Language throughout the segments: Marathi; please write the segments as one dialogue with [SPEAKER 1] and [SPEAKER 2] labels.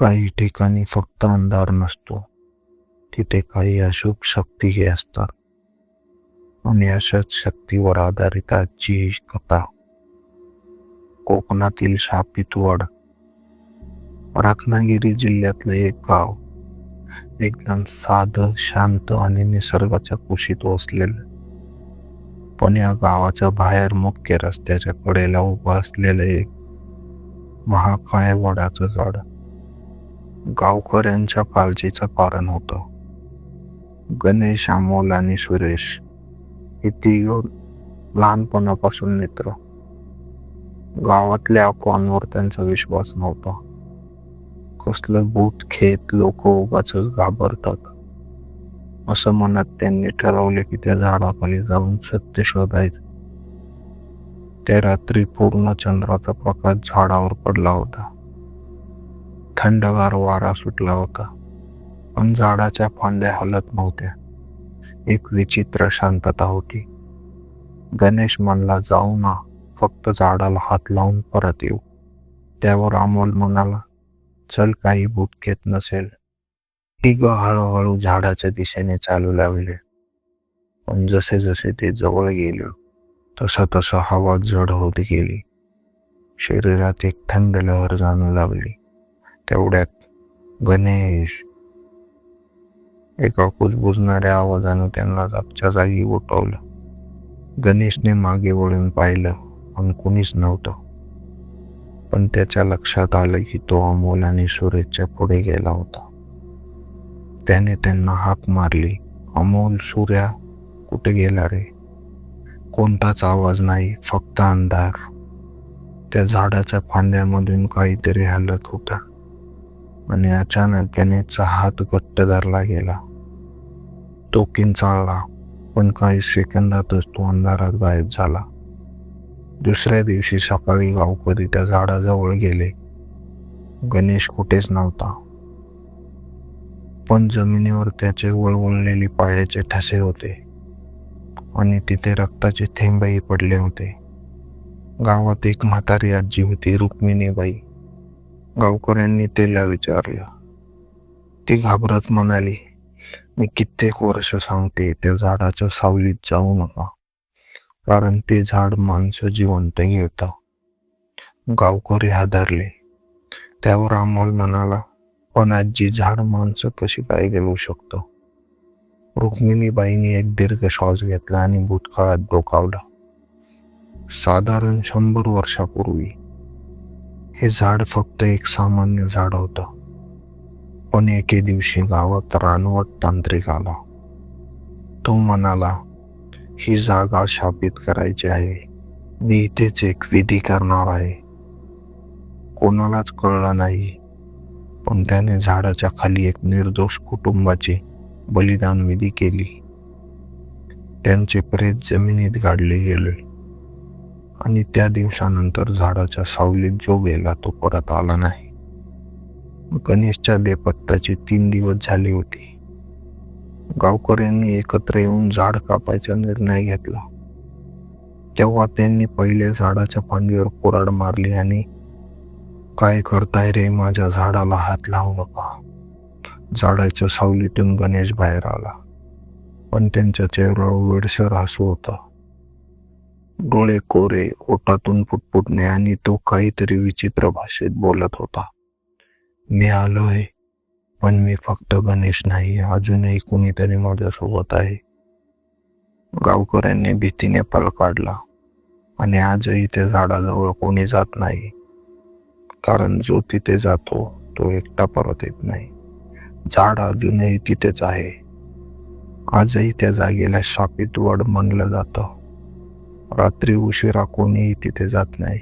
[SPEAKER 1] काही ठिकाणी फक्त अंधार नसतो. तिथे काही अशुभ शक्तीही असतात. आणि अशाच शक्तीवर आधारित आजची ही कथा. कोकणातील शापित वड रत्नागिरी जिल्ह्यातलं एक गाव. एकदम साधं शांत आणि निसर्गाच्या कुशीत वसलेलं. पण या गावाच्या बाहेर मुख्य रस्त्याच्या कडेला उभं असलेलं एक महाकाय वडाचं झाड. गावकऱ्यांच्या काळजीचं कारण होतं. गणेश अमोल आणि सुरेश हे तिघ लहानपणापासून मित्र. गावातल्या अफवांवर त्यांचा विश्वास नव्हता. कसलं भूत खेत लोक उगाच घाबरतात. असं म्हणत त्यांनी ठरवले की त्या झाडाखाली जाऊन सत्य शोधायचं. त्या रात्री पूर्ण चंद्राचा प्रकाश झाडावर पडला होता. थंडगार वारा सुटला होता. पण झाडाच्या फांद्या हलत नव्हत्या. एक विचित्र शांतता होती. गणेश म्हणला जाऊ ना फक्त झाडाला हात लावून परत येऊ. त्यावर अमोल म्हणाला चल काही भूत घेत नसेल. तिघ हळूहळू झाडाच्या दिशेने चालू लागले. पण जसे जसे ते जवळ गेले तसं तसं हवा जड होत गेली. शरीरात एक थंड लहर जाणू लागली. तेवढ्यात गणेश. एका कुजबुजणाऱ्या आवाजानं त्यांना जागच्या जागी उठवलं. गणेशने मागे वळून पाहिलं पण कुणीच नव्हतं. पण त्याच्या लक्षात आलं की तो अमोल आणि सुरेशच्या पुढे गेला होता. त्याने त्यांना हाक मारली अमोल सूर्या कुठे गेला रे? कोणताच आवाज नाही फक्त अंधार. त्या झाडाच्या फांद्यामधून काहीतरी हलत होता. आणि अचानक गणेशचा हात घट्ट धरला गेला. तो किंचाळला पण काही सेकंदातच तो अंधारात गायब झाला. दुसऱ्या दिवशी सकाळी गावकरी त्या झाडाजवळ गेले. गणेश कुठेच नव्हता. पण जमिनीवर त्याचे वळवळलेले पायाचे ठसे होते आणि तिथे रक्ताचे थेंबही पडले होते. गावात एक म्हातारी आजी होती रुक्मिणीबाई. गावकऱ्यांनी तिला विचारलं. ती घाबरत म्हणाली मी कित्येक वर्ष सांगते त्या झाडाच्या सावलीत जाऊ नका. कारण ते झाड माणसं जिवंत घेतं गावकरी हादरले. त्यावर अमोल म्हणाला पण आजी झाड माणसं कशी काय गेलू शकतो? रुक्मिणीबाईंनी एक दीर्घ श्वास घेतला आणि भूतकाळात डोकावला. साधारण शंभर वर्षापूर्वी हे झाड फक्त एक सामान्य झाड होतं. पण एके दिवशी गावात रानवट तांत्रिक आला. तो म्हणाला ही जागा शापित करायची आहे. मी इथेच एक विधी करणार आहे. कोणालाच कळलं नाही. पण त्याने झाडाच्या खाली एक निर्दोष कुटुंबाची बलिदान विधी केली. त्यांचे प्रेत जमिनीत गाडले गेले. आणि त्या दिवसानंतर झाडाच्या सावलीत जो गेला तो परत आला नाही. गणेशच्या बेपत्ताचे तीन दिवस झाले होते. गावकऱ्यांनी एकत्र येऊन झाड कापायचा निर्णय घेतला. तेव्हा त्यांनी पहिले झाडाच्या फांदीवर कुराड मारली आणि काय करताय रे माझ्या झाडाला हात लावू नका. झाडाच्या सावलीतून गणेश बाहेर आला. पण त्यांच्या चेहऱ्यावर वेडसर हसू होता. डोळे कोरे ओटातून फुटफुटणे आणि तो काहीतरी विचित्र भाषेत बोलत होता. मी आलोय पण मी फक्त गणेश नाही अजूनही कुणीतरी माझ्यासोबत आहे. गावकऱ्यांनी भीतीने पल काढला आणि आजही त्या झाडाजवळ कोणी जात नाही. कारण जो तिथे जातो तो एकटा परत येत नाही. झाड अजूनही तिथेच आहे. आजही त्या जागेला शापित वड म्हणलं जातं. रात्री उशिरा कोणीही तिथे जात नाही.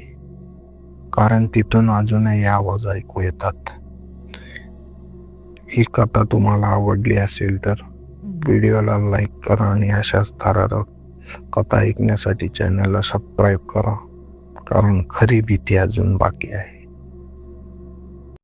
[SPEAKER 1] कारण तिथून अजूनही आवाज ऐकू येतात. ही कथा तुम्हाला आवडली असेल तर व्हिडिओला लाईक करा आणि अशाच थरारक कथा ऐकण्यासाठी चॅनलला सबस्क्राईब करा. कारण खरी भीती अजून बाकी आहे.